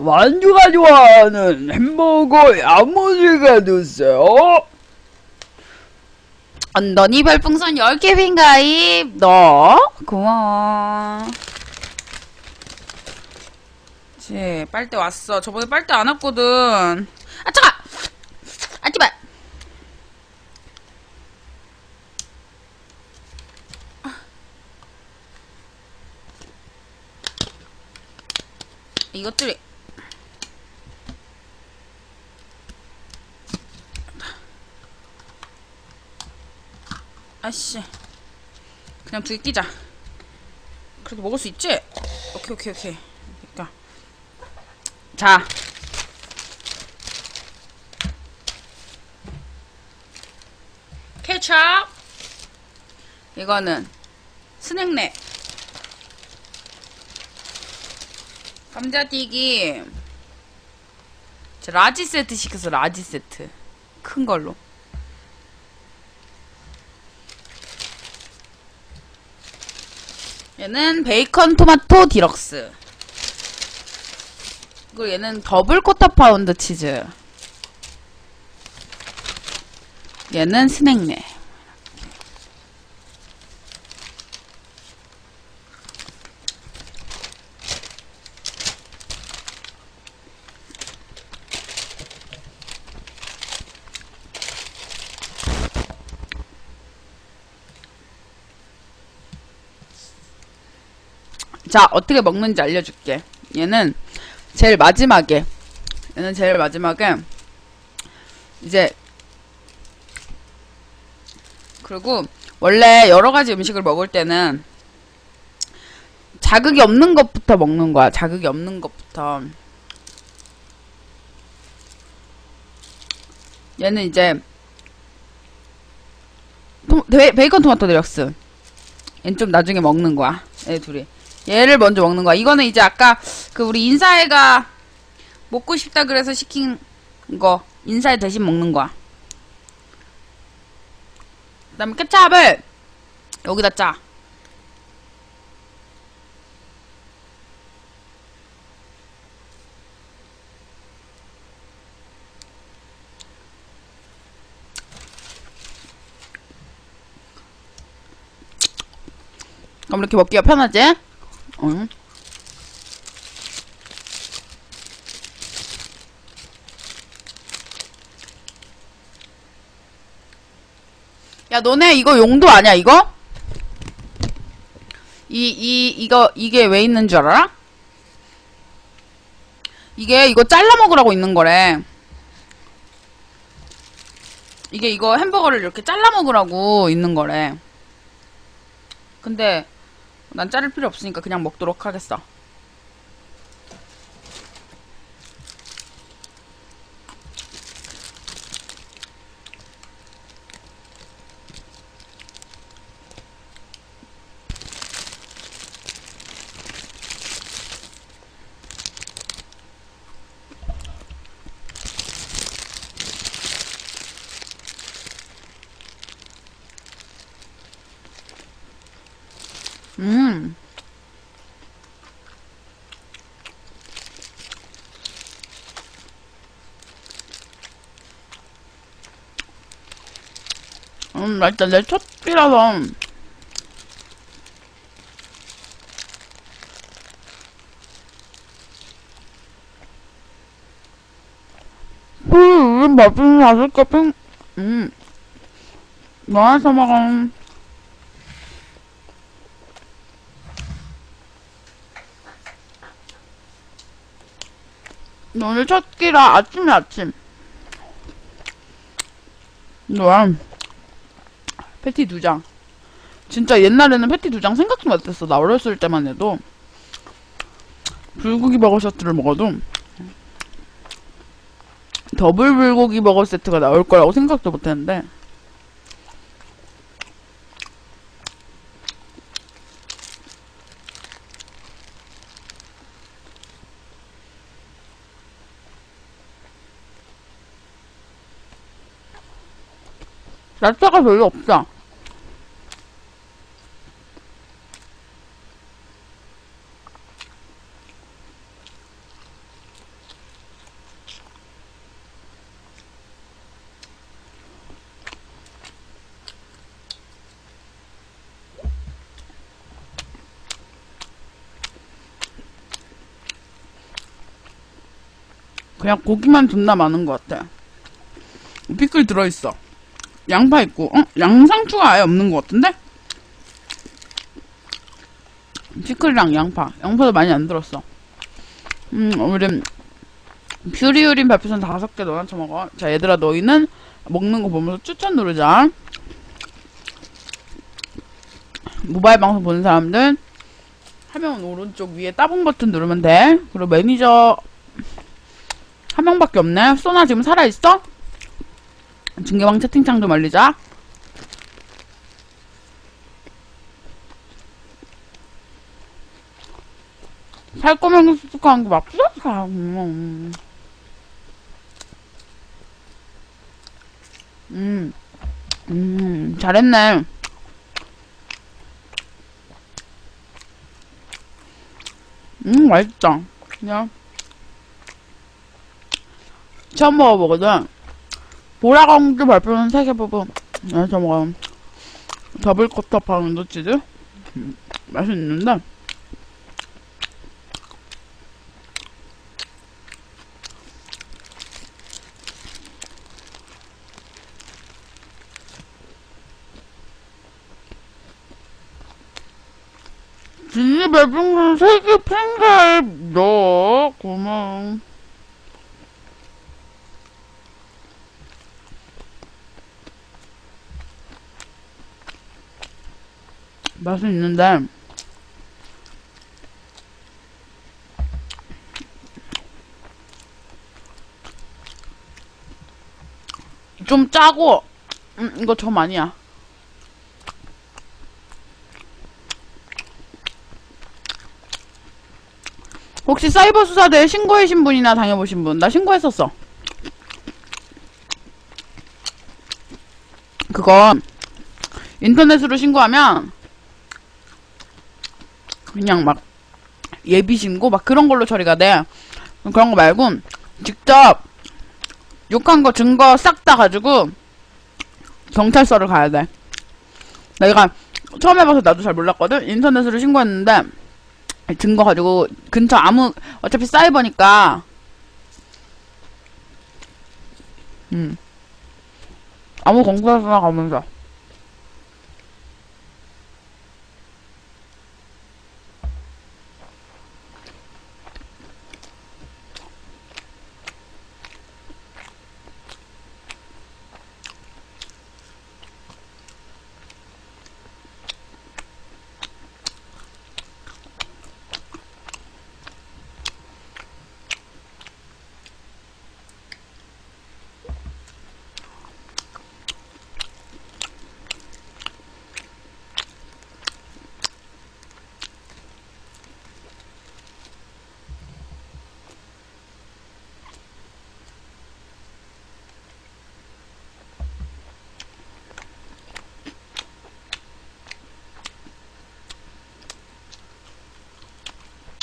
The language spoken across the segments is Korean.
만두가 좋아하는 햄버거 야무지게 드세요. 언더니 별풍선 10개 빈 가입. 너 고마워. 제 빨대 왔어. 저번에 빨대 안 왔거든. 아 차가 아 제발! 이것들이 아씨. 그냥 두 개 끼자. 그래도 먹을 수 있지? 오케이 오케이 오케이. 그러니까. 자. 케첩. 이거는 스낵랩 감자튀김. 저 라지 세트 시켜서 라지 세트. 큰 걸로 얘는 베이컨 토마토 디럭스. 그리고 얘는 더블 쿼터 파운드 치즈. 얘는 스낵네. 자, 어떻게 먹는지 알려줄게. 얘는 제일 마지막에, 얘는 제일 마지막에, 이제, 그리고, 원래 여러 가지 음식을 먹을 때는, 자극이 없는 것부터 먹는 거야. 자극이 없는 것부터. 얘는 이제, 토, 베, 베이컨 토마토 디럭스. 얘는 좀 나중에 먹는 거야. 얘 둘이. 얘를 먼저 먹는 거야. 이거는 이제 아까 그 우리 인사해가 먹고 싶다 그래서 시킨 거 인사해 대신 먹는 거야. 그 다음에 케찹을 여기다 짜. 그럼 이렇게 먹기가 편하지? 응. 야, 너네 이거 용도 아니야, 이거? 이, 이, 이거, 이게 왜 있는 줄 알아? 이게 이거 잘라 먹으라고 있는 거래. 이게 이거 햄버거를 이렇게 잘라 먹으라고 있는 거래. 근데 난 자를 필요 없으니까 그냥 먹도록 하겠어. 음. 음, 일단 내첫 끼라서. 음, 맛있는 다섯 개 음. 넣어서 먹어. 오늘 첫 끼라 아침이 아침. 뭐야? 패티 두 장. 진짜 옛날에는 패티 두 장 생각도 못했어. 나 어렸을 때만 해도 불고기 버거 세트를 먹어도 더블 불고기 버거 세트가 나올 거라고 생각도 못했는데 날짜가 별로 없다. 그냥 고기만 존나 많은 것 같아. 피클 들어있어. 양파 있고, 어? 양상추가 아예 없는 것 같은데? 피클이랑 양파. 양파도 많이 안 들었어. 음, 우리 퓨리우린 발표선 다섯 개 너한테 먹어. 자, 얘들아, 너희는 먹는 거 보면서 추천 누르자. 모바일 방송 보는 사람들 화면 오른쪽 위에 따봉 버튼 누르면 돼. 그리고 매니저 한 명밖에 없네. 소나 지금 살아있어? 중계방 채팅창 좀 알리자. 살 거면 쑥쑥한 게. 음. 음, 음, 잘했네. 음, 맛있다. 그냥. 처음 먹어보거든. 보라공주 발표는 세개 부분. 그래서 먹어. 더블 커터 파운드 치즈. 음, 맛있는데. 진이 배분은 세개 팬가입 너 고마워. 맛은 있는데 좀 짜고 음 이거 좀 아니야 혹시 사이버 수사대 신고하신 분이나 당해보신 분? 나 신고했었어. 그건 인터넷으로 신고하면 그냥 막 예비 신고 막 그런 걸로 처리가 돼. 그런 거 말고 직접 욕한 거 증거 싹 다 가지고 경찰서를 가야 돼. 내가 처음 해봐서 나도 잘 몰랐거든. 인터넷으로 신고했는데 증거 가지고 근처 아무 어차피 사이버니까 음 아무 공사서나 가면서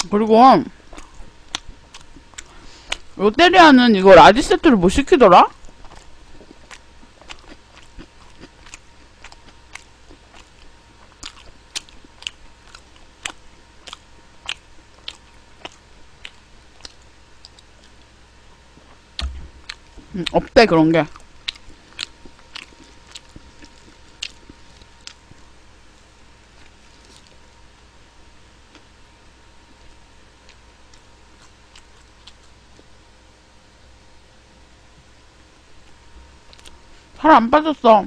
그리고 롯데리아는 이거 라지 세트를 못 시키더라? 음, 없대 그런 게. 살 안 빠졌어.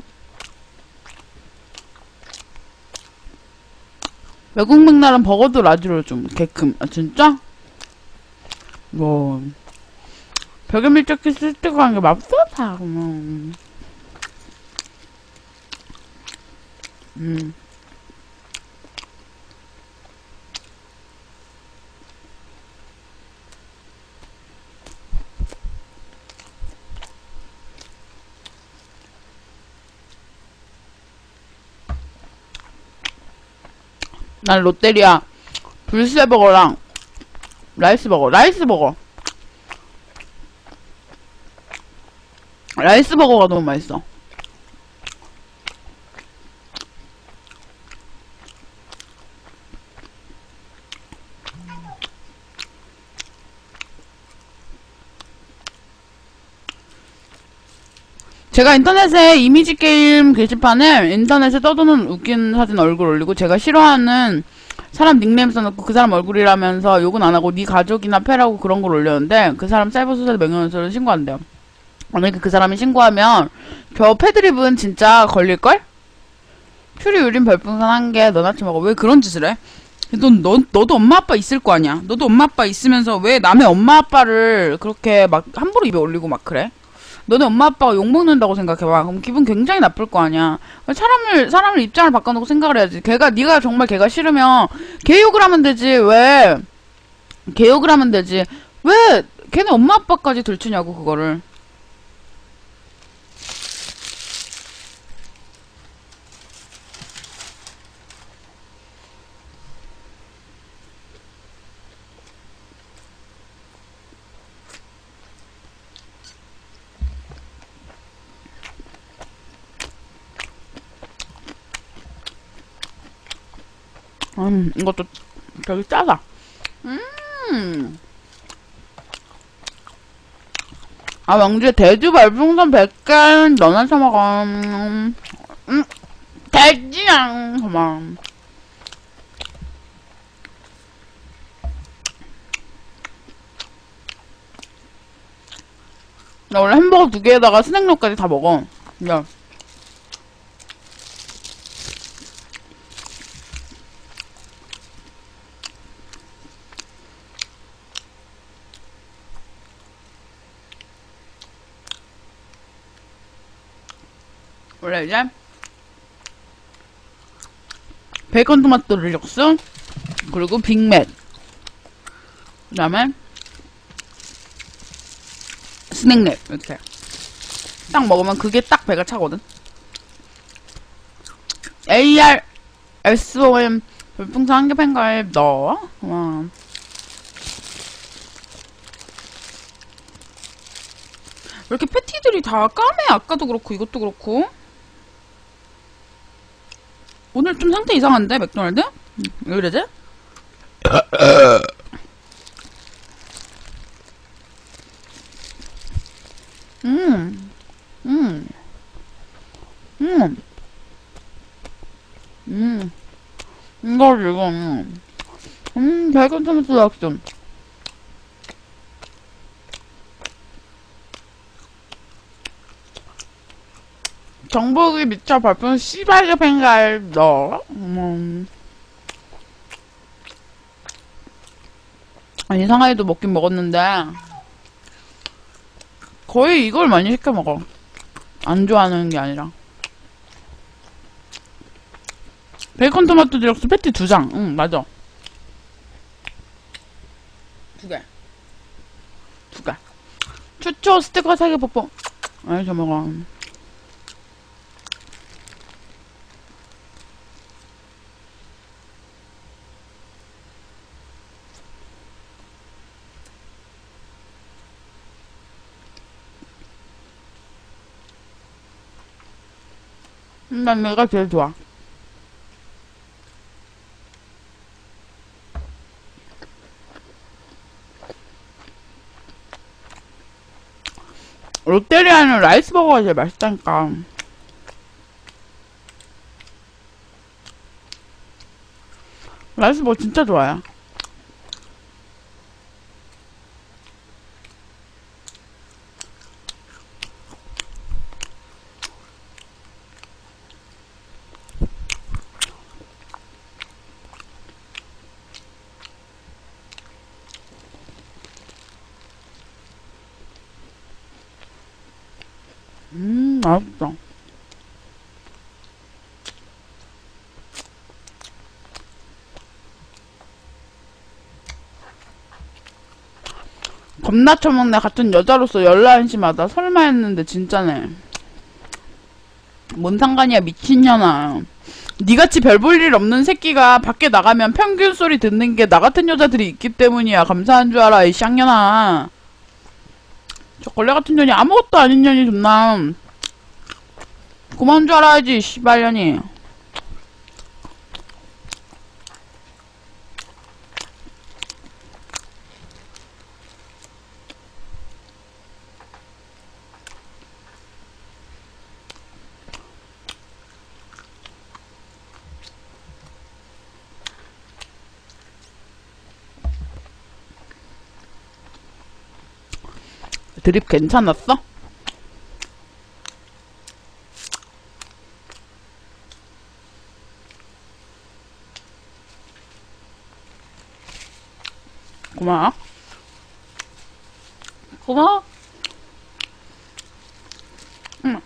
외국 맥날은 버거도 라지로 좀 개큼. 아 진짜? 뭐 벽에 밀착해 스티커한 게 맙소사. 음. 음. 난 롯데리아 불새버거랑 라이스버거 라이스버거. 라이스버거가 너무 맛있어 제가 인터넷에 이미지 게임 게시판에 인터넷에 떠도는 웃긴 사진 얼굴 올리고 제가 싫어하는 사람 닉네임 써놓고 그 사람 얼굴이라면서 욕은 안 하고 네 가족이나 패라고 그런 걸 올렸는데 그 사람 사이버 수사 명예훼손을 신고한대요. 만약에 그 사람이 신고하면 저 패드립은 진짜 걸릴걸? 퓨리 유린 별풍선 한 개 너나치 먹어 왜 그런 짓을 해? 넌, 너, 너도 엄마 아빠 있을 거 아니야. 너도 엄마 아빠 있으면서 왜 남의 엄마 아빠를 그렇게 막 함부로 입에 올리고 막 그래? 너네 엄마 아빠가 욕먹는다고 생각해봐. 그럼 기분 굉장히 나쁠 거 아니야. 사람을, 사람을 입장을 바꿔놓고 생각을 해야지. 걔가, 네가 정말 걔가 싫으면 걔 욕을 하면 되지. 왜? 걔 욕을 하면 되지. 왜 걔네 엄마 아빠까지 들추냐고, 그거를. 음, 이것도 되게 짜다. 음. 아, 왕주의 돼지 말풍선 100개 너나 처먹어. 음, 음, 돼지양. 고마워. 나 원래 햄버거 두 개에다가 스낵로까지 다 먹어. 야. 원래 이제 베이컨 토마토 릴육수 그리고 빅맥 그 다음에 스낵랩 이렇게 딱 먹으면 그게 딱 배가 차거든. AR SOM 별풍선 한개 팬가에 넣어. 와. 왜 이렇게 패티들이 다 까매? 아까도 그렇고 이것도 그렇고 오늘 좀 상태 이상한데 맥도날드? 음, 왜 그러지? 음, 음, 음, 음, 이거 지금, 음, 베이컨 토마토 약좀 정복이 미쳐 발품 씨발게 팽갈 너. 음. 아니 상하이도 먹긴 먹었는데 거의 이걸 많이 시켜 먹어. 안 좋아하는 게 아니라. 베이컨 토마토 디럭스 패티 두 장. 응 맞아. 두 개. 두 개. 추초 스티커 사기 뽀뽀. 아이 저 먹어. 난 내가 제일 좋아. 롯데리아는 라이스버거가 제일 맛있다니까. 라이스버거 진짜 좋아요. 음, 맛있다. 겁나 처먹네. 같은 여자로서 열나 한심하다. 설마 했는데 진짜네. 뭔 상관이야 미친년아. 니같이 별 볼 일 없는 새끼가 밖에 나가면 평균 소리 듣는 게 나 같은 여자들이 있기 때문이야. 감사한 줄 알아 이 쌍년아. 저 걸레 같은 년이 아무것도 아닌 년이 존나 그만 줄 알아야지, 씨발년이. 드립 괜찮았어? 고마워. 고마워. 응.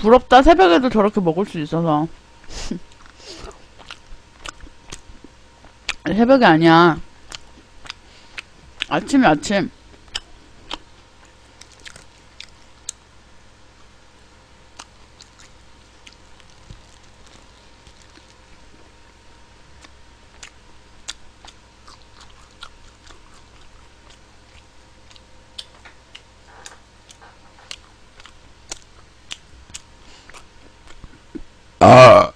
부럽다. 새벽에도 저렇게 먹을 수 있어서. 새벽이 아니야. 아침이 아침. 아,